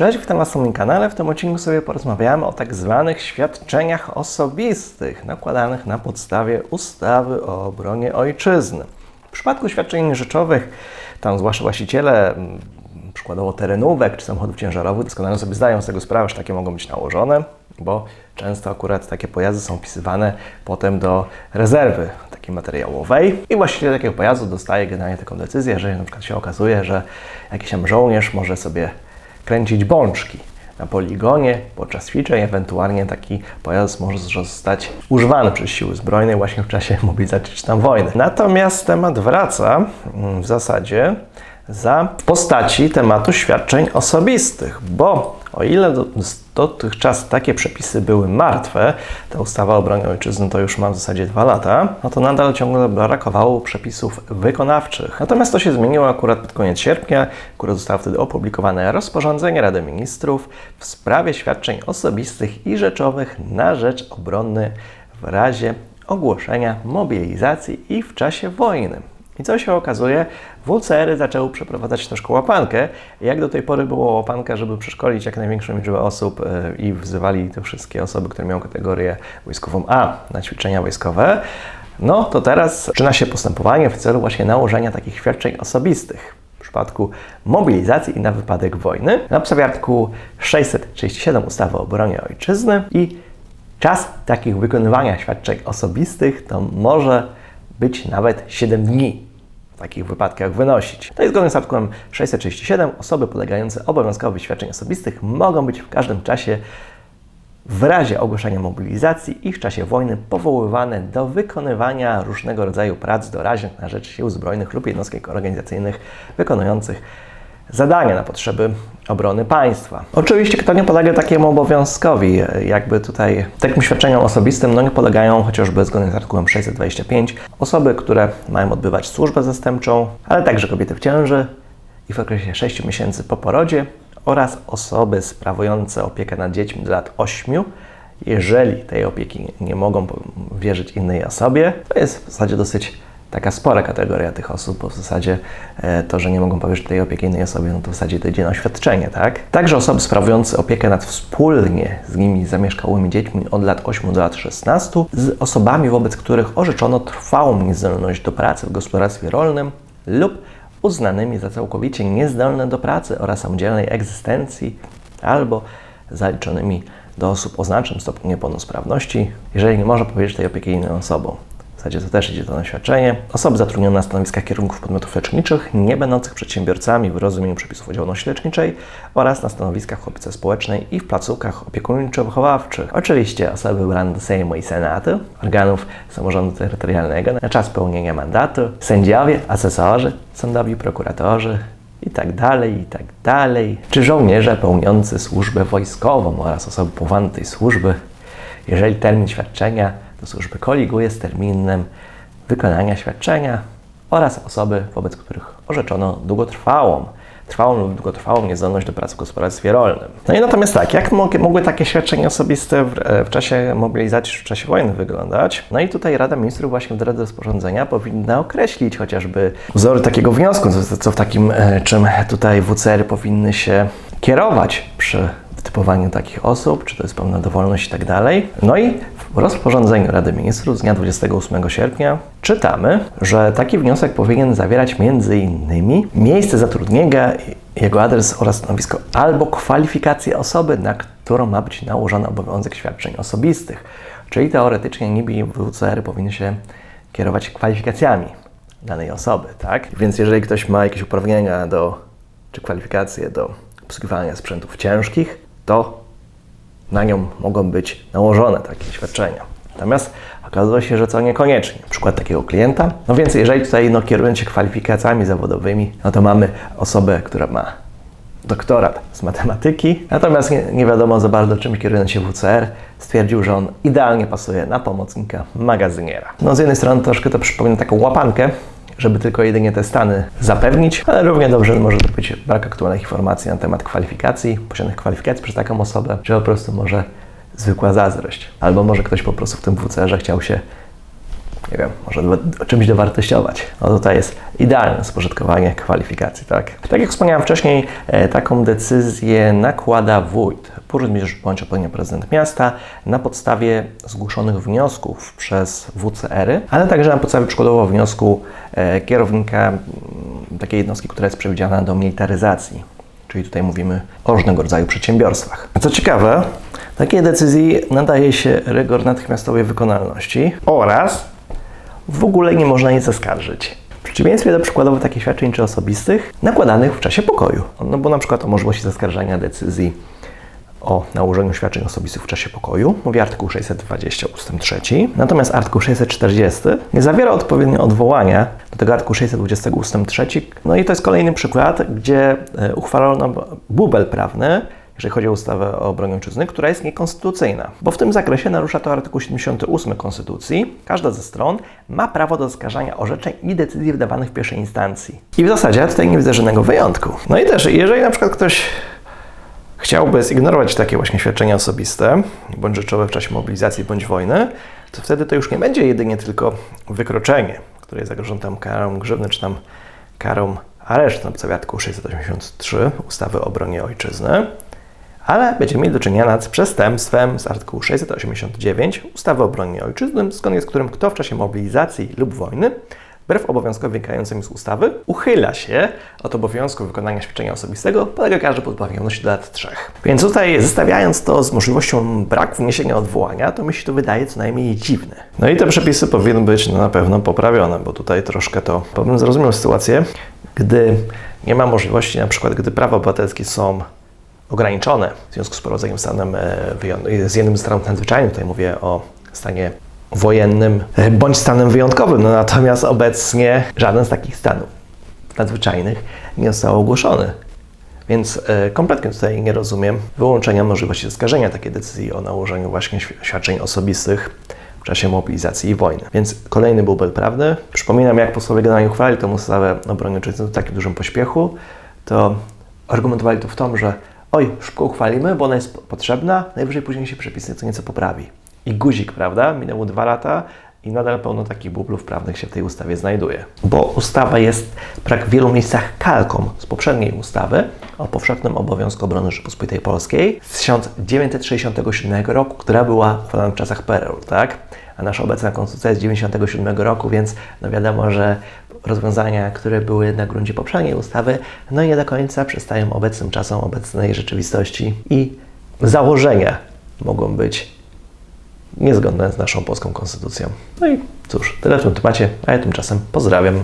Cześć, witam Was na moim kanale. W tym odcinku sobie porozmawiamy o tak zwanych świadczeniach osobistych nakładanych na podstawie ustawy o obronie ojczyzny. W przypadku świadczeń rzeczowych, tam zwłaszcza właściciele mm, przykładowo terenówek czy samochodów ciężarowych doskonale sobie zdają z tego sprawę, że takie mogą być nałożone, bo często akurat takie pojazdy są wpisywane potem do rezerwy takiej materiałowej i właściciel takiego pojazdu dostaje generalnie taką decyzję, że na przykład się okazuje, że jakiś tam żołnierz może sobie kręcić bączki na poligonie podczas ćwiczeń, ewentualnie taki pojazd może zostać używany przez siły zbrojne właśnie w czasie mobilizacji czy tam wojny. Natomiast temat wraca mm, w zasadzie za w postaci tematu świadczeń osobistych, bo o ile do, dotychczas takie przepisy były martwe, ta ustawa o obronie ojczyzny to już ma w zasadzie dwa lata, no to nadal ciągle brakowało przepisów wykonawczych. Natomiast to się zmieniło akurat pod koniec sierpnia, akurat zostało wtedy opublikowane rozporządzenie Rady Ministrów w sprawie świadczeń osobistych i rzeczowych na rzecz obrony w razie ogłoszenia mobilizacji i w czasie wojny. I co się okazuje? WCR-y zaczęły przeprowadzać troszkę łapankę. Jak do tej pory było łapanka, żeby przeszkolić jak największą liczbę osób e, i wzywali te wszystkie osoby, które miały kategorię wojskową A na ćwiczenia wojskowe, no to teraz zaczyna się postępowanie w celu właśnie nałożenia takich świadczeń osobistych w przypadku mobilizacji i na wypadek wojny na podstawie artykułu 637 ustawy o obronie ojczyzny i czas takich wykonywania świadczeń osobistych to może być nawet 7 dni takich wypadkach wynosić. To jest zgodnie z artykułem 637. Osoby podlegające obowiązkowi świadczeń osobistych mogą być w każdym czasie w razie ogłoszenia mobilizacji i w czasie wojny powoływane do wykonywania różnego rodzaju prac doraźnych na rzecz sił zbrojnych lub jednostek organizacyjnych wykonujących zadania na potrzeby obrony państwa. Oczywiście kto nie podlega takiemu obowiązkowi, jakby tutaj takim świadczeniom osobistym, no nie podlegają chociażby zgodnie z artykułem 625 osoby, które mają odbywać służbę zastępczą, ale także kobiety w ciąży i w okresie 6 miesięcy po porodzie oraz osoby sprawujące opiekę nad dziećmi do lat 8, jeżeli tej opieki nie mogą wierzyć innej osobie. To jest w zasadzie dosyć taka spora kategoria tych osób, bo w zasadzie e, to, że nie mogą powierzyć tej opieki innej osobie, no to w zasadzie to idzie na oświadczenie, tak? Także osoby sprawujące opiekę nad wspólnie z nimi zamieszkałymi dziećmi od lat 8 do lat 16, z osobami, wobec których orzeczono trwałą niezdolność do pracy w gospodarstwie rolnym lub uznanymi za całkowicie niezdolne do pracy oraz samodzielnej egzystencji albo zaliczonymi do osób o znacznym stopniu niepełnosprawności, jeżeli nie może powiedzieć tej opieki innym osobom. W zasadzie to też idzie to na świadczenie. Osoby zatrudnione na stanowiskach kierunków podmiotów leczniczych, nie będących przedsiębiorcami w rozumieniu przepisów o działalności leczniczej oraz na stanowiskach w opiece społecznej i w placówkach opiekuńczo-wychowawczych. Oczywiście osoby wybrane do Sejmu i Senatu, organów samorządu terytorialnego na czas pełnienia mandatu, sędziowie, asesorzy, sądowi prokuratorzy, i tak dalej, i tak dalej. Czy żołnierze pełniący służbę wojskową oraz osoby powołane tej służby, jeżeli termin świadczenia do służby koliguje z terminem wykonania świadczenia oraz osoby, wobec których orzeczono długotrwałą, trwałą lub długotrwałą niezdolność do pracy w gospodarstwie rolnym. No i natomiast tak, jak mogły takie świadczenia osobiste w, w czasie mobilizacji czy w czasie wojny wyglądać? No i tutaj Rada Ministrów właśnie w drodze rozporządzenia powinna określić chociażby wzory takiego wniosku, co, co w takim, e, czym tutaj WCR powinny się kierować przy typowaniu takich osób, czy to jest pełna dowolność i tak dalej. No i w rozporządzeniu Rady Ministrów z dnia 28 sierpnia czytamy, że taki wniosek powinien zawierać m.in. miejsce zatrudnienia, jego adres oraz stanowisko albo kwalifikacje osoby, na którą ma być nałożony obowiązek świadczeń osobistych. Czyli teoretycznie niby WCR powinny się kierować kwalifikacjami danej osoby, tak? Więc jeżeli ktoś ma jakieś uprawnienia do, czy kwalifikacje do obsługiwania sprzętów ciężkich, to na nią mogą być nałożone takie świadczenia. Natomiast okazuje się, że to niekoniecznie. Przykład takiego klienta. No więc jeżeli tutaj no, kierując się kwalifikacjami zawodowymi, no to mamy osobę, która ma doktorat z matematyki, natomiast nie, nie wiadomo za bardzo czym kierując się WCR, stwierdził, że on idealnie pasuje na pomocnika magazyniera. No z jednej strony troszkę to przypomina taką łapankę, żeby tylko jedynie te stany zapewnić, ale równie dobrze może to być brak aktualnych informacji na temat kwalifikacji, posiadanych kwalifikacji przez taką osobę, czy po prostu może zwykła zazdrość. Albo może ktoś po prostu w tym WCR-ze chciał się nie wiem, może czymś dowartościować. No tutaj jest idealne spożytkowanie kwalifikacji, tak? Tak jak wspomniałem wcześniej, e, taką decyzję nakłada wójt, burmistrz bądź odpowiednio prezydent miasta na podstawie zgłoszonych wniosków przez WCR-y, ale także na podstawie przykładowo wniosku e, kierownika takiej jednostki, która jest przewidziana do militaryzacji. Czyli tutaj mówimy o różnego rodzaju przedsiębiorstwach. Co ciekawe, takiej decyzji nadaje się rygor natychmiastowej wykonalności oraz w ogóle nie można nic zaskarżyć. W przeciwieństwie do przykładowo takich świadczeń czy osobistych nakładanych w czasie pokoju. No bo na przykład o możliwości zaskarżania decyzji o nałożeniu świadczeń osobistych w czasie pokoju, mówi artykuł 620 ust. 3. Natomiast artykuł 640 nie zawiera odpowiednio odwołania do tego artykułu 620 ust. 3. No i to jest kolejny przykład, gdzie e, uchwalono bubel prawny, jeżeli chodzi o ustawę o obronie ojczyzny, która jest niekonstytucyjna. Bo w tym zakresie narusza to artykuł 78 Konstytucji. Każda ze stron ma prawo do zaskarżania orzeczeń i decyzji wydawanych w pierwszej instancji. I w zasadzie tutaj nie widzę żadnego wyjątku. No i też, jeżeli na przykład ktoś chciałby zignorować takie właśnie świadczenia osobiste, bądź rzeczowe w czasie mobilizacji bądź wojny, to wtedy to już nie będzie jedynie tylko wykroczenie, które jest zagrożone tam karą grzywny, czy tam karą aresztu na podstawie artykułu 683 ustawy o obronie ojczyzny, ale będziemy mieli do czynienia z przestępstwem z artykułu 689 ustawy o obronie ojczyzny, zgodnie z którym kto w czasie mobilizacji lub wojny wbrew obowiązkom wynikającym z ustawy, uchyla się od obowiązku wykonania świadczenia osobistego, podlega karze pozbawioności do lat trzech. Więc tutaj zestawiając to z możliwością braku wniesienia odwołania, to mi się to wydaje co najmniej dziwne. No i te przepisy powinny być no, na pewno poprawione, bo tutaj troszkę to, bym zrozumiał sytuację, gdy nie ma możliwości, na przykład gdy prawa obywatelskie są ograniczone w związku z prowadzeniem stanem e, wyjąt- z jednym z stanów nadzwyczajnych, tutaj mówię o stanie wojennym e, bądź stanem wyjątkowym. No natomiast obecnie żaden z takich stanów nadzwyczajnych nie został ogłoszony. Więc e, kompletnie tutaj nie rozumiem wyłączenia możliwości zaskarżenia takiej decyzji o nałożeniu właśnie świ- świadczeń osobistych w czasie mobilizacji i wojny. Więc kolejny bubel prawny. Przypominam, jak posłowie generalnie uchwalili tę ustawę o broni ojczyzny w takim dużym pośpiechu, to argumentowali to w tom, że oj, szybko uchwalimy, bo ona jest po- potrzebna, najwyżej później się przepisy co nieco poprawi. I guzik, prawda? Minęło dwa lata i nadal pełno takich bublów prawnych się w tej ustawie znajduje. Bo ustawa jest w wielu miejscach kalką z poprzedniej ustawy o powszechnym obowiązku obrony Rzeczypospolitej Polskiej z 1967 roku, która była uchwalona w czasach PRL, tak? A nasza obecna konstytucja jest z 97 roku, więc no wiadomo, że rozwiązania, które były na gruncie poprzedniej ustawy, no nie do końca przystają obecnym czasom, obecnej rzeczywistości i założenia mogą być niezgodne z naszą polską konstytucją. No i cóż, tyle w tym temacie, a ja tymczasem pozdrawiam.